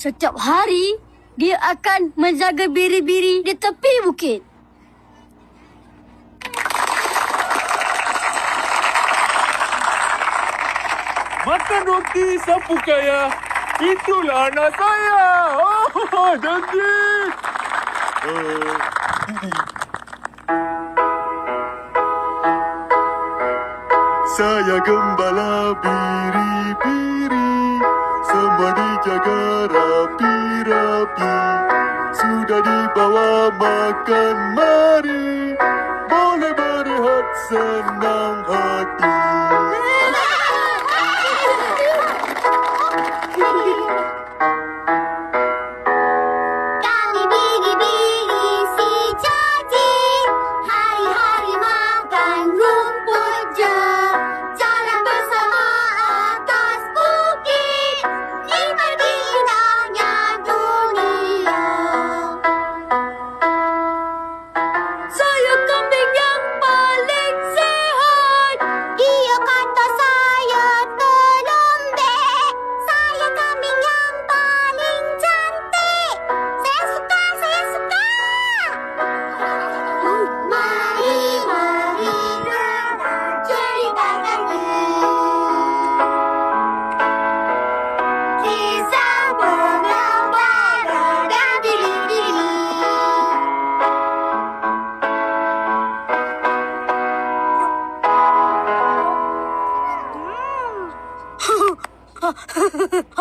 Setiap hari, dia akan menjaga biri-biri di tepi bukit. Makan roti sapu kaya. Itulah anak saya. Oh, cantik. Uh, Saya gembala biri-biri Semua dijaga rapi-rapi. Sudah dibawa makan mari. Boleh berehat senang hati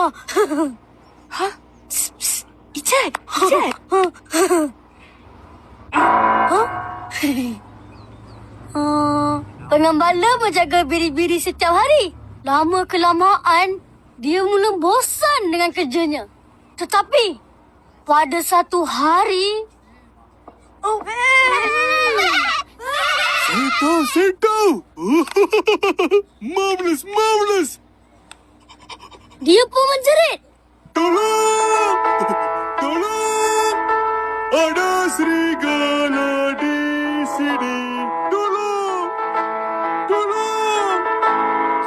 Ijat, Ijat. Huh? Uh, pengembala menjaga biri-biri setiap hari. Lama kelamaan, dia mula bosan dengan kerjanya. Tetapi, pada satu hari... Oh, saya tahu Marvelous, marvelous dia pun menjerit. Tolong! Tolong! Ada serigala di sini. Tolong! Tolong!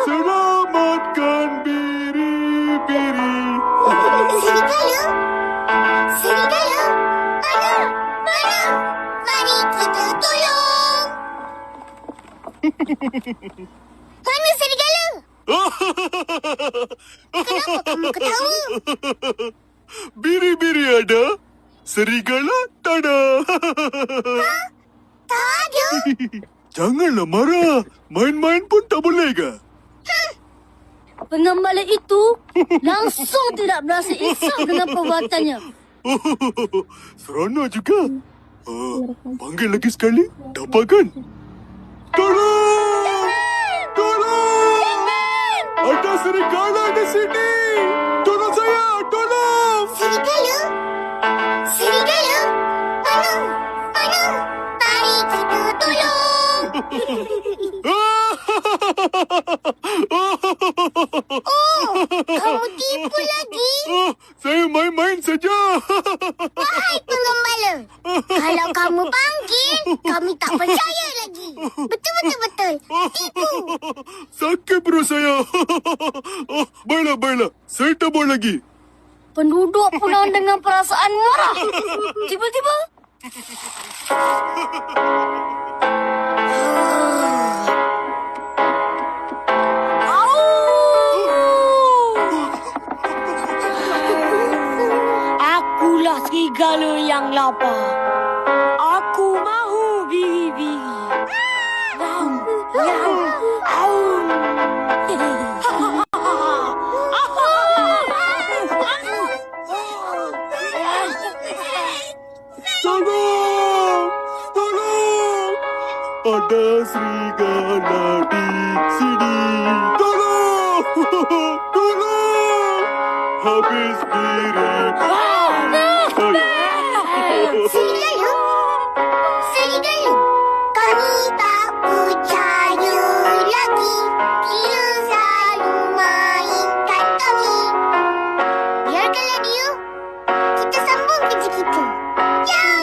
Selamatkan biri-biri. Serigala? Serigala? Mana? Mana? Mari kita tolong. Kenapa kamu ketawa? Biri-biri ada, serigala tak ada. Tak ada. Janganlah marah. Main-main pun tak boleh ke? Pengembala itu langsung tidak berasa insaf dengan perbuatannya. Seronok juga. Ah, panggil lagi sekali. Dapat kan? Tolong! Ada serigala di sini! Tolong saya! Tolong! Serigala? Serigala? Mana? Mana? Mari kita tolong. Oh, kamu tipu lagi. Ah, saya main-main saja. Wahai pengembala, kalau kamu panggil, kami tak percaya lagi. Betul-betul-betul. Tipu. Sakit perut saya. Oh, baiklah, baiklah. Saya tak lagi. Penduduk pulang dengan perasaan marah. Tiba-tiba... serigala yang lapar. Aku mahu biri-biri. Yam, yam, aum. Tolong! Tolong! Ada serigala di sini. Tolong! Tolong! Habis diri. Serigala? Serigala? Kami tak percaya lagi. Dia selalu mainkan kami. Biarkanlah dia. Kita sambung kerja kita. Yo!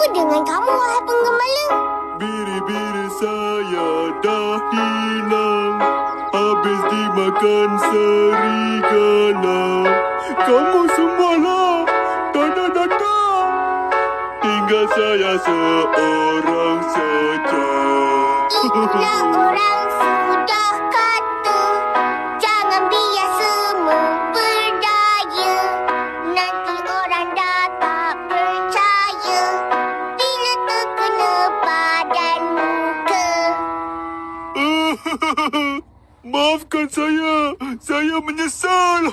aku dengan kamu, wahai penggembala? Biri-biri saya dah hilang. Habis dimakan serigala. Kamu semualah tak nak datang. Tinggal saya seorang saja. Itulah orang Maafkan saya. Saya menyesal.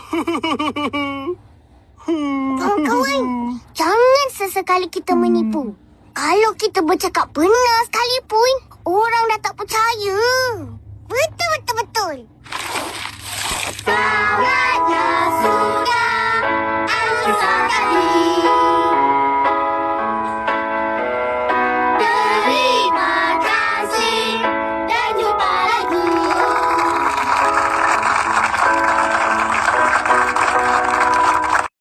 Kawan-kawan, jangan sesekali kita menipu. Kalau kita bercakap benar sekalipun,